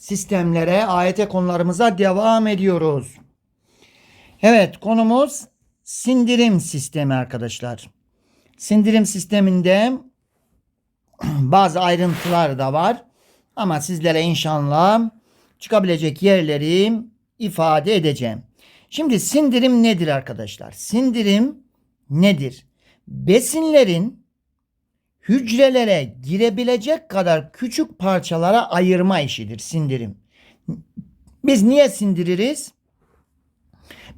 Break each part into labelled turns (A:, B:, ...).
A: sistemlere, AYT konularımıza devam ediyoruz. Evet konumuz sindirim sistemi arkadaşlar. Sindirim sisteminde bazı ayrıntılar da var. Ama sizlere inşallah çıkabilecek yerleri ifade edeceğim. Şimdi sindirim nedir arkadaşlar? Sindirim nedir? Besinlerin hücrelere girebilecek kadar küçük parçalara ayırma işidir sindirim. Biz niye sindiririz?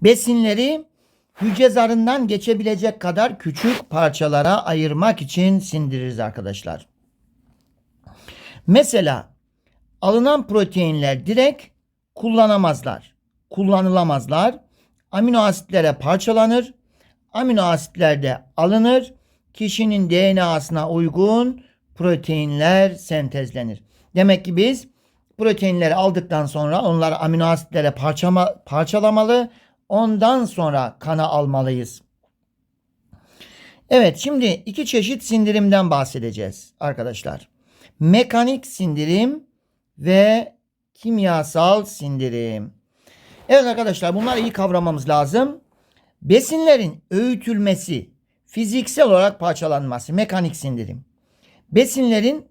A: Besinleri hücre zarından geçebilecek kadar küçük parçalara ayırmak için sindiririz arkadaşlar. Mesela alınan proteinler direkt kullanamazlar. Kullanılamazlar. Amino asitlere parçalanır. Amino asitler de alınır. Kişinin DNA'sına uygun proteinler sentezlenir. Demek ki biz proteinleri aldıktan sonra onları amino asitlere parçama, parçalamalı. Ondan sonra kana almalıyız. Evet şimdi iki çeşit sindirimden bahsedeceğiz arkadaşlar. Mekanik sindirim ve kimyasal sindirim. Evet arkadaşlar bunları iyi kavramamız lazım. Besinlerin öğütülmesi, fiziksel olarak parçalanması, mekanik sindirim. Besinlerin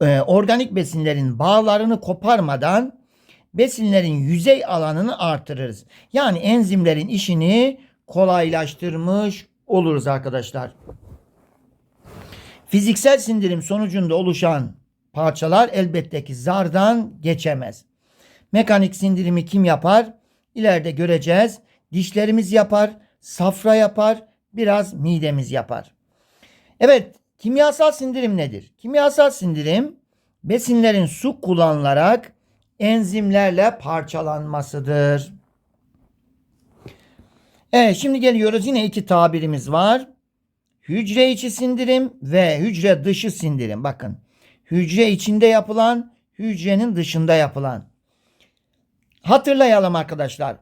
A: e, organik besinlerin bağlarını koparmadan besinlerin yüzey alanını artırırız. Yani enzimlerin işini kolaylaştırmış oluruz arkadaşlar. Fiziksel sindirim sonucunda oluşan parçalar elbette ki zardan geçemez. Mekanik sindirimi kim yapar? İleride göreceğiz. Dişlerimiz yapar, safra yapar, biraz midemiz yapar. Evet, kimyasal sindirim nedir? Kimyasal sindirim besinlerin su kullanılarak enzimlerle parçalanmasıdır. Evet, şimdi geliyoruz yine iki tabirimiz var. Hücre içi sindirim ve hücre dışı sindirim. Bakın, hücre içinde yapılan, hücrenin dışında yapılan. Hatırlayalım arkadaşlar.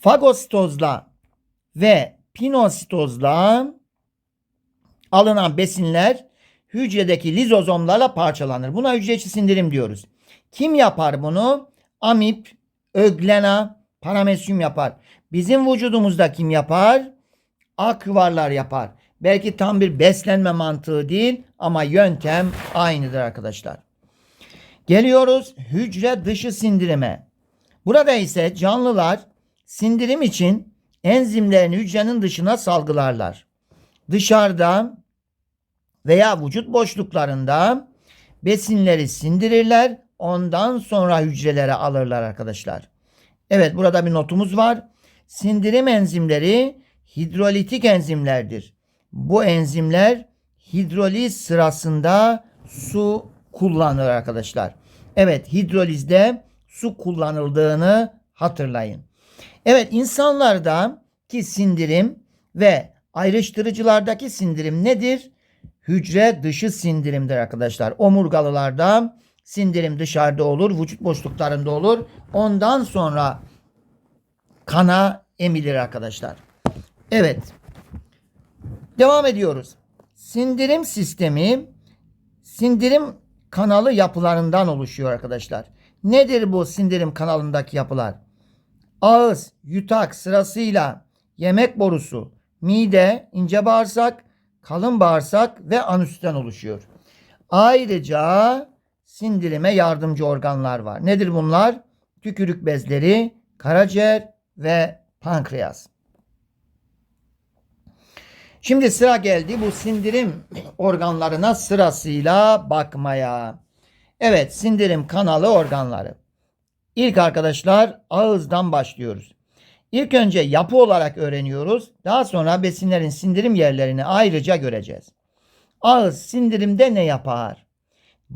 A: Fagositozla ve pinositozla alınan besinler hücredeki lizozomlarla parçalanır. Buna hücre içi sindirim diyoruz. Kim yapar bunu? Amip, öglena, paramesyum yapar. Bizim vücudumuzda kim yapar? Akvarlar yapar. Belki tam bir beslenme mantığı değil ama yöntem aynıdır arkadaşlar. Geliyoruz hücre dışı sindirime. Burada ise canlılar sindirim için enzimlerini hücrenin dışına salgılarlar. Dışarıda veya vücut boşluklarında besinleri sindirirler. Ondan sonra hücrelere alırlar arkadaşlar. Evet burada bir notumuz var. Sindirim enzimleri hidrolitik enzimlerdir. Bu enzimler hidroliz sırasında su kullanır arkadaşlar. Evet hidrolizde su kullanıldığını hatırlayın. Evet insanlarda ki sindirim ve ayrıştırıcılardaki sindirim nedir? Hücre dışı sindirimdir arkadaşlar. Omurgalılarda sindirim dışarıda olur, vücut boşluklarında olur. Ondan sonra kana emilir arkadaşlar. Evet. Devam ediyoruz. Sindirim sistemi sindirim kanalı yapılarından oluşuyor arkadaşlar. Nedir bu sindirim kanalındaki yapılar? Ağız, yutak sırasıyla yemek borusu, mide, ince bağırsak, kalın bağırsak ve anüsten oluşuyor. Ayrıca sindirime yardımcı organlar var. Nedir bunlar? Tükürük bezleri, karaciğer ve pankreas. Şimdi sıra geldi bu sindirim organlarına sırasıyla bakmaya. Evet sindirim kanalı organları. İlk arkadaşlar ağızdan başlıyoruz. İlk önce yapı olarak öğreniyoruz. Daha sonra besinlerin sindirim yerlerini ayrıca göreceğiz. Ağız sindirimde ne yapar?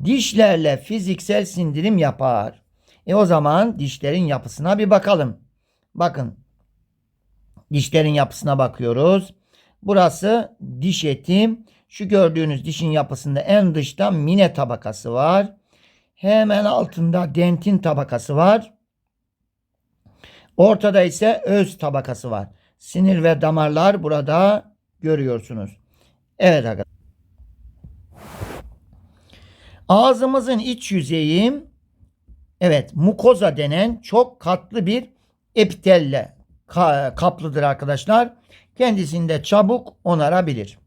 A: Dişlerle fiziksel sindirim yapar. E o zaman dişlerin yapısına bir bakalım. Bakın. Dişlerin yapısına bakıyoruz. Burası diş eti. Şu gördüğünüz dişin yapısında en dışta mine tabakası var. Hemen altında dentin tabakası var. Ortada ise öz tabakası var. Sinir ve damarlar burada görüyorsunuz. Evet arkadaşlar. Ağzımızın iç yüzeyi evet mukoza denen çok katlı bir epitelle ka- kaplıdır arkadaşlar. Kendisinde çabuk onarabilir.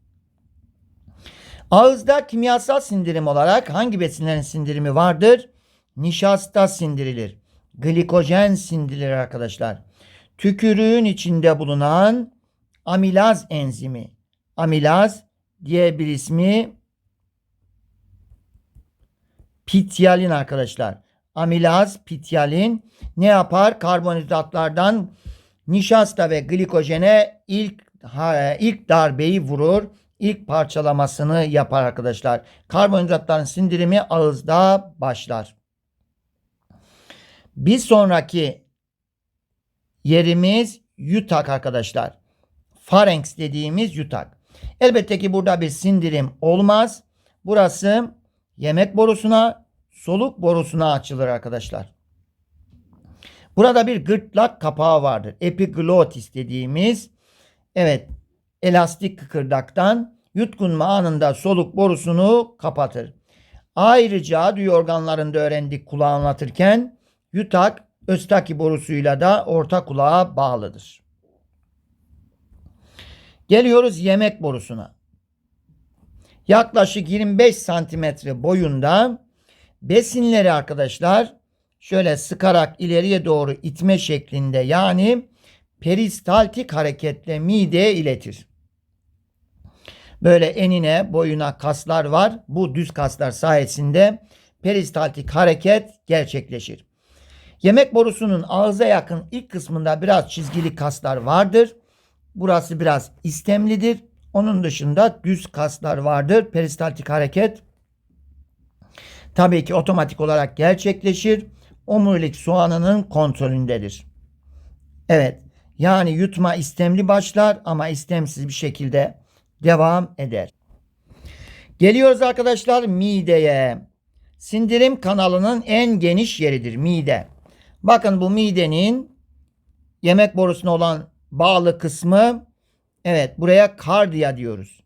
A: Ağızda kimyasal sindirim olarak hangi besinlerin sindirimi vardır? Nişasta sindirilir. Glikojen sindirilir arkadaşlar. Tükürüğün içinde bulunan amilaz enzimi. Amilaz diye bir ismi pityalin arkadaşlar. Amilaz, pityalin ne yapar? Karbonhidratlardan nişasta ve glikojene ilk ilk darbeyi vurur. İlk parçalamasını yapar arkadaşlar. Karbonhidratların sindirimi ağızda başlar. Bir sonraki yerimiz yutak arkadaşlar. Pharynx dediğimiz yutak. Elbette ki burada bir sindirim olmaz. Burası yemek borusuna, soluk borusuna açılır arkadaşlar. Burada bir gırtlak kapağı vardır. Epiglottis dediğimiz evet elastik kıkırdaktan yutkunma anında soluk borusunu kapatır. Ayrıca duyu organlarında öğrendik kulağı anlatırken yutak Östaki borusuyla da orta kulağa bağlıdır. Geliyoruz yemek borusuna. Yaklaşık 25 santimetre boyunda besinleri arkadaşlar şöyle sıkarak ileriye doğru itme şeklinde yani peristaltik hareketle mideye iletir. Böyle enine boyuna kaslar var. Bu düz kaslar sayesinde peristaltik hareket gerçekleşir. Yemek borusunun ağza yakın ilk kısmında biraz çizgili kaslar vardır. Burası biraz istemlidir. Onun dışında düz kaslar vardır. Peristaltik hareket tabii ki otomatik olarak gerçekleşir. Omurilik soğanının kontrolündedir. Evet. Yani yutma istemli başlar ama istemsiz bir şekilde devam eder. Geliyoruz arkadaşlar mideye. Sindirim kanalının en geniş yeridir mide. Bakın bu midenin yemek borusuna olan bağlı kısmı evet buraya kardiya diyoruz.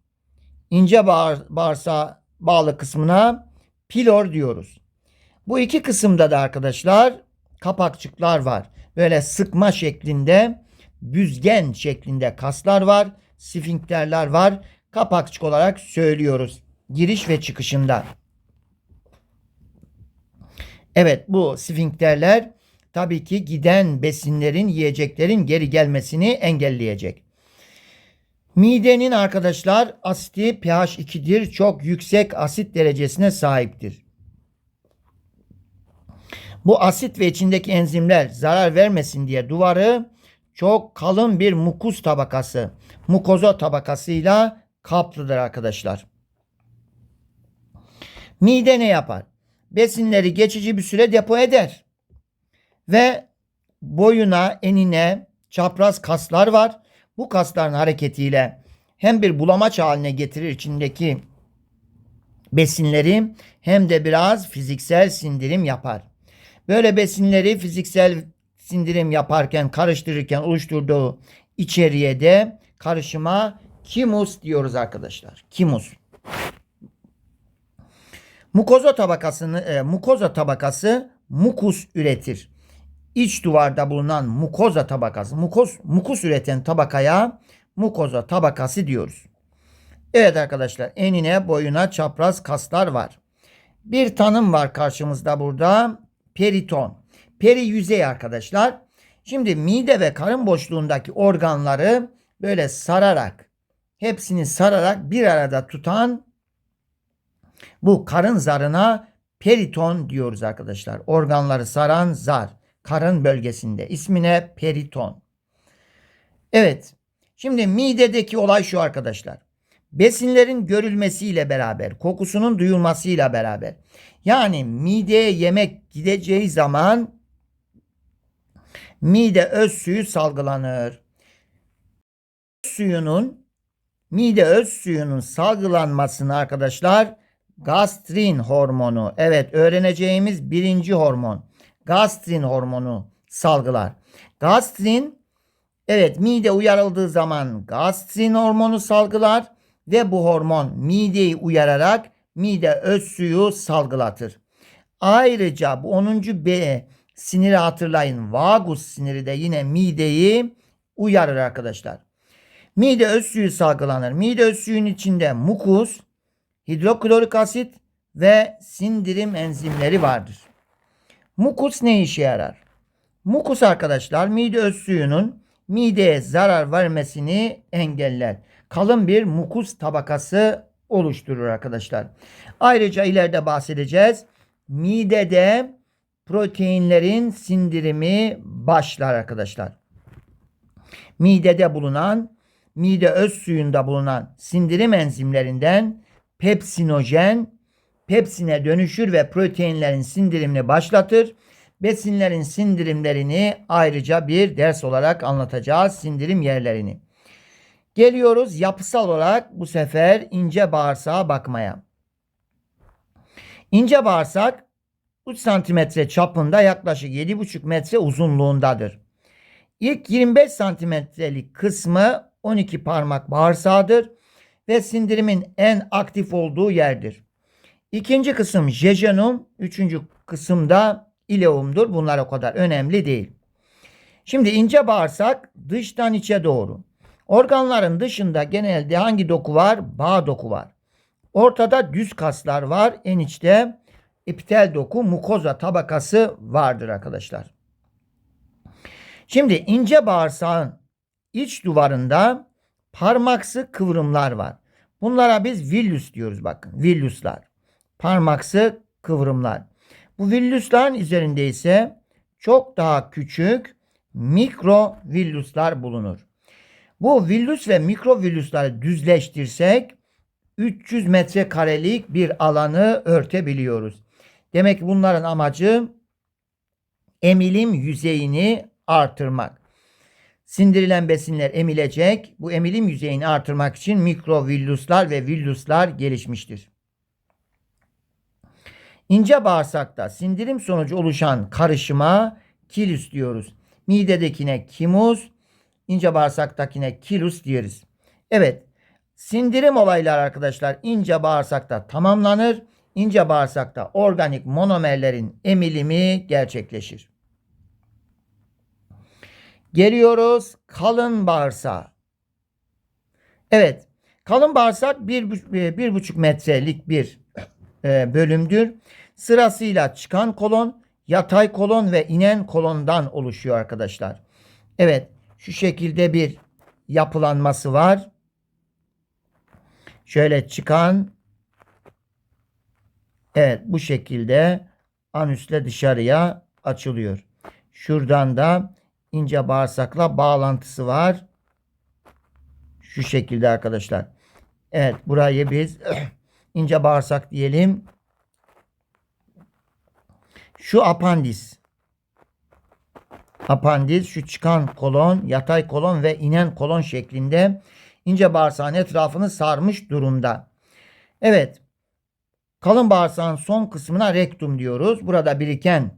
A: İnce bağır, bağırsağa bağlı kısmına pilor diyoruz. Bu iki kısımda da arkadaşlar kapakçıklar var. Böyle sıkma şeklinde, büzgen şeklinde kaslar var, sfinkterler var. Kapakçık olarak söylüyoruz giriş ve çıkışında. Evet bu sfinkterler tabii ki giden besinlerin, yiyeceklerin geri gelmesini engelleyecek. Midenin arkadaşlar asiti pH 2'dir. Çok yüksek asit derecesine sahiptir. Bu asit ve içindeki enzimler zarar vermesin diye duvarı çok kalın bir mukus tabakası, mukoza tabakasıyla kaplıdır arkadaşlar. Mide ne yapar? Besinleri geçici bir süre depo eder. Ve boyuna, enine çapraz kaslar var. Bu kasların hareketiyle hem bir bulamaç haline getirir içindeki besinleri hem de biraz fiziksel sindirim yapar. Böyle besinleri fiziksel sindirim yaparken, karıştırırken oluşturduğu içeriğe de karışıma kimus diyoruz arkadaşlar. Kimus. Mukoza tabakasını e, mukoza tabakası mukus üretir. İç duvarda bulunan mukoza tabakası, mukoz, mukus üreten tabakaya mukoza tabakası diyoruz. Evet arkadaşlar enine boyuna çapraz kaslar var. Bir tanım var karşımızda burada. Periton. Peri yüzey arkadaşlar. Şimdi mide ve karın boşluğundaki organları böyle sararak hepsini sararak bir arada tutan bu karın zarına periton diyoruz arkadaşlar. Organları saran zar. Karın bölgesinde. İsmine periton. Evet. Şimdi midedeki olay şu arkadaşlar. Besinlerin görülmesiyle beraber, kokusunun duyulmasıyla beraber. Yani mideye yemek gideceği zaman mide öz suyu salgılanır. Öz suyunun mide öz suyunun salgılanmasını arkadaşlar gastrin hormonu. Evet öğreneceğimiz birinci hormon. Gastrin hormonu salgılar. Gastrin evet mide uyarıldığı zaman gastrin hormonu salgılar ve bu hormon mideyi uyararak mide öz suyu salgılatır. Ayrıca bu 10. B siniri hatırlayın. Vagus siniri de yine mideyi uyarır arkadaşlar. Mide öz suyu salgılanır. Mide öz suyun içinde mukus, hidroklorik asit ve sindirim enzimleri vardır. Mukus ne işe yarar? Mukus arkadaşlar mide öz suyunun mideye zarar vermesini engeller. Kalın bir mukus tabakası oluşturur arkadaşlar. Ayrıca ileride bahsedeceğiz. Midede proteinlerin sindirimi başlar arkadaşlar. Midede bulunan, mide öz suyunda bulunan sindirim enzimlerinden pepsinojen pepsine dönüşür ve proteinlerin sindirimini başlatır. Besinlerin sindirimlerini ayrıca bir ders olarak anlatacağız. Sindirim yerlerini. Geliyoruz yapısal olarak bu sefer ince bağırsağa bakmaya. İnce bağırsak 3 santimetre çapında yaklaşık 7,5 metre uzunluğundadır. İlk 25 santimetrelik kısmı 12 parmak bağırsağıdır ve sindirimin en aktif olduğu yerdir. İkinci kısım jejunum, üçüncü kısımda ileumdur. Bunlar o kadar önemli değil. Şimdi ince bağırsak dıştan içe doğru. Organların dışında genelde hangi doku var? Bağ doku var. Ortada düz kaslar var. En içte epitel doku, mukoza tabakası vardır arkadaşlar. Şimdi ince bağırsağın iç duvarında parmaksı kıvrımlar var. Bunlara biz villus diyoruz bakın. Villuslar. Parmaksı kıvrımlar. Bu villusların üzerinde ise çok daha küçük mikro villuslar bulunur. Bu villus ve mikro villusları düzleştirsek 300 metrekarelik bir alanı örtebiliyoruz. Demek ki bunların amacı emilim yüzeyini artırmak. Sindirilen besinler emilecek. Bu emilim yüzeyini artırmak için mikrovilluslar ve villuslar gelişmiştir. İnce bağırsakta sindirim sonucu oluşan karışıma kilus diyoruz. Midedekine kimus, ince bağırsaktakine kilus diyoruz. Evet, sindirim olayları arkadaşlar ince bağırsakta tamamlanır. İnce bağırsakta organik monomerlerin emilimi gerçekleşir. Geliyoruz kalın bağırsağa. Evet, kalın bağırsak bir, bir buçuk metrelik bir e, bölümdür. Sırasıyla çıkan kolon, yatay kolon ve inen kolondan oluşuyor arkadaşlar. Evet, şu şekilde bir yapılanması var. Şöyle çıkan Evet bu şekilde anüsle dışarıya açılıyor. Şuradan da ince bağırsakla bağlantısı var. Şu şekilde arkadaşlar. Evet burayı biz ince bağırsak diyelim. Şu apandis. Apandis şu çıkan kolon, yatay kolon ve inen kolon şeklinde ince bağırsağın etrafını sarmış durumda. Evet. Kalın bağırsağın son kısmına rektum diyoruz. Burada biriken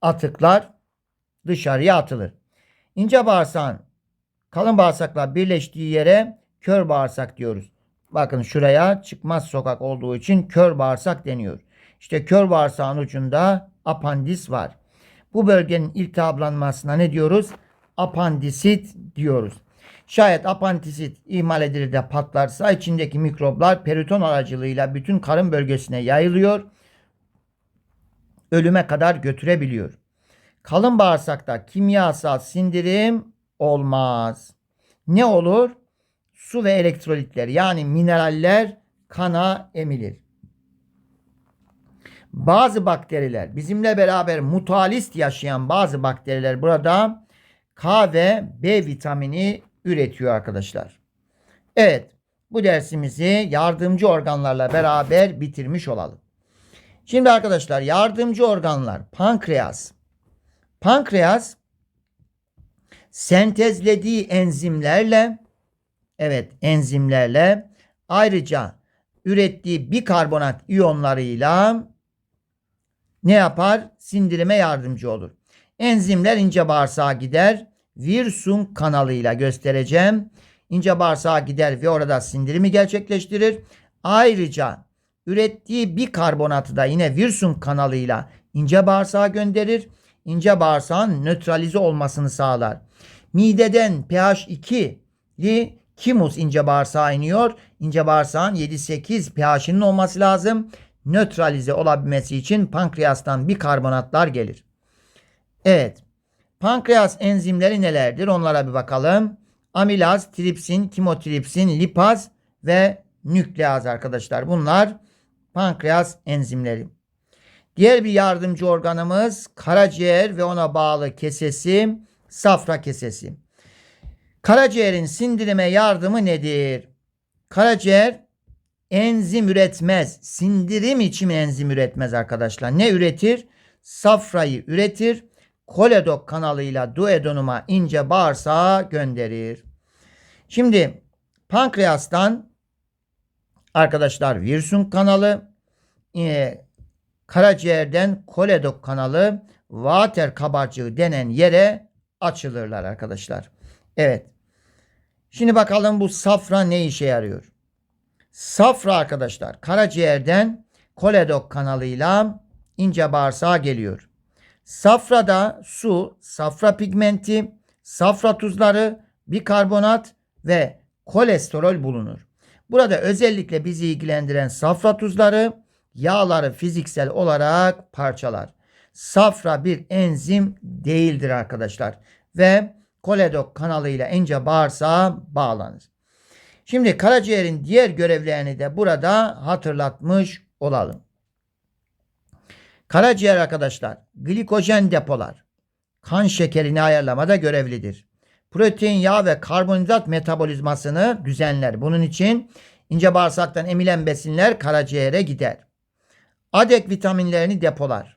A: atıklar dışarıya atılır. İnce bağırsağın kalın bağırsakla birleştiği yere kör bağırsak diyoruz. Bakın şuraya çıkmaz sokak olduğu için kör bağırsak deniyor. İşte kör bağırsağın ucunda apandis var. Bu bölgenin iltihaplanmasına ne diyoruz? Apandisit diyoruz. Şayet apandisit ihmal edilir de patlarsa içindeki mikroplar periton aracılığıyla bütün karın bölgesine yayılıyor. Ölüme kadar götürebiliyor. Kalın bağırsakta kimyasal sindirim olmaz. Ne olur? Su ve elektrolitler yani mineraller kana emilir. Bazı bakteriler bizimle beraber mutualist yaşayan bazı bakteriler burada K ve B vitamini üretiyor arkadaşlar. Evet bu dersimizi yardımcı organlarla beraber bitirmiş olalım. Şimdi arkadaşlar yardımcı organlar pankreas. Pankreas sentezlediği enzimlerle evet enzimlerle ayrıca ürettiği bikarbonat iyonlarıyla ne yapar? Sindirime yardımcı olur. Enzimler ince bağırsağa gider. Wirsung kanalıyla göstereceğim. İnce bağırsağa gider ve orada sindirimi gerçekleştirir. Ayrıca ürettiği bikarbonatı da yine Wirsung kanalıyla ince bağırsağa gönderir. İnce bağırsağın nötralize olmasını sağlar. Mideden pH 2'li kimus ince bağırsağa iniyor. İnce bağırsağın 7-8 pH'inin olması lazım. Nötralize olabilmesi için pankreastan bikarbonatlar gelir. Evet. Pankreas enzimleri nelerdir? Onlara bir bakalım. Amilaz, tripsin, kimotripsin, lipaz ve nükleaz arkadaşlar. Bunlar pankreas enzimleri. Diğer bir yardımcı organımız karaciğer ve ona bağlı kesesi, safra kesesi. Karaciğerin sindirime yardımı nedir? Karaciğer enzim üretmez. Sindirim için enzim üretmez arkadaşlar. Ne üretir? Safrayı üretir. Koledok kanalıyla duodenuma ince bağırsağa gönderir. Şimdi pankreastan arkadaşlar Wirsung kanalı, e, karaciğerden koledok kanalı, vater kabarcığı denen yere açılırlar arkadaşlar. Evet. Şimdi bakalım bu safra ne işe yarıyor? Safra arkadaşlar karaciğerden koledok kanalıyla ince bağırsağa geliyor. Safrada su, safra pigmenti, safra tuzları, bikarbonat ve kolesterol bulunur. Burada özellikle bizi ilgilendiren safra tuzları yağları fiziksel olarak parçalar. Safra bir enzim değildir arkadaşlar ve koledok kanalıyla ince bağırsağa bağlanır. Şimdi karaciğerin diğer görevlerini de burada hatırlatmış olalım. Karaciğer arkadaşlar glikojen depolar. Kan şekerini ayarlamada görevlidir. Protein, yağ ve karbonhidrat metabolizmasını düzenler. Bunun için ince bağırsaktan emilen besinler karaciğere gider. Adek vitaminlerini depolar.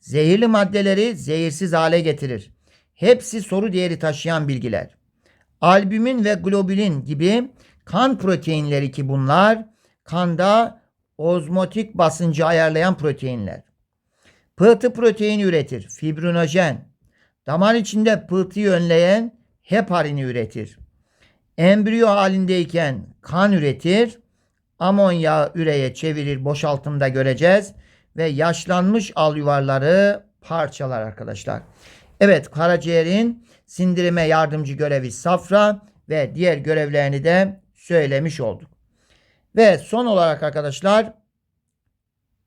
A: Zehirli maddeleri zehirsiz hale getirir. Hepsi soru değeri taşıyan bilgiler. Albümin ve globulin gibi kan proteinleri ki bunlar kanda ozmotik basıncı ayarlayan proteinler. Pıhtı proteini üretir. Fibrinojen. Damar içinde pıhtıyı önleyen heparini üretir. Embriyo halindeyken kan üretir. Amonyağı üreye çevirir boşaltımda göreceğiz. Ve yaşlanmış al yuvarları parçalar arkadaşlar. Evet karaciğerin sindirime yardımcı görevi safra ve diğer görevlerini de söylemiş olduk. Ve son olarak arkadaşlar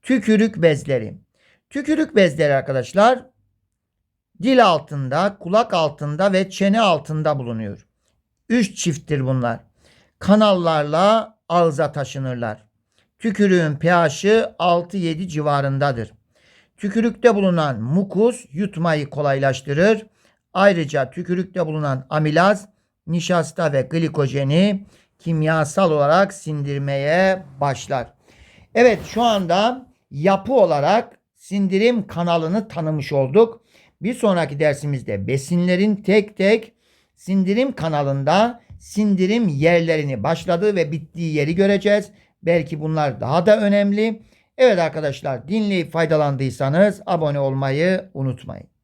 A: tükürük bezleri. Tükürük bezleri arkadaşlar dil altında, kulak altında ve çene altında bulunuyor. Üç çifttir bunlar. Kanallarla ağza taşınırlar. Tükürüğün pH'i 6-7 civarındadır. Tükürükte bulunan mukus yutmayı kolaylaştırır. Ayrıca tükürükte bulunan amilaz, nişasta ve glikojeni kimyasal olarak sindirmeye başlar. Evet şu anda yapı olarak sindirim kanalını tanımış olduk. Bir sonraki dersimizde besinlerin tek tek sindirim kanalında sindirim yerlerini başladığı ve bittiği yeri göreceğiz. Belki bunlar daha da önemli. Evet arkadaşlar dinleyip faydalandıysanız abone olmayı unutmayın.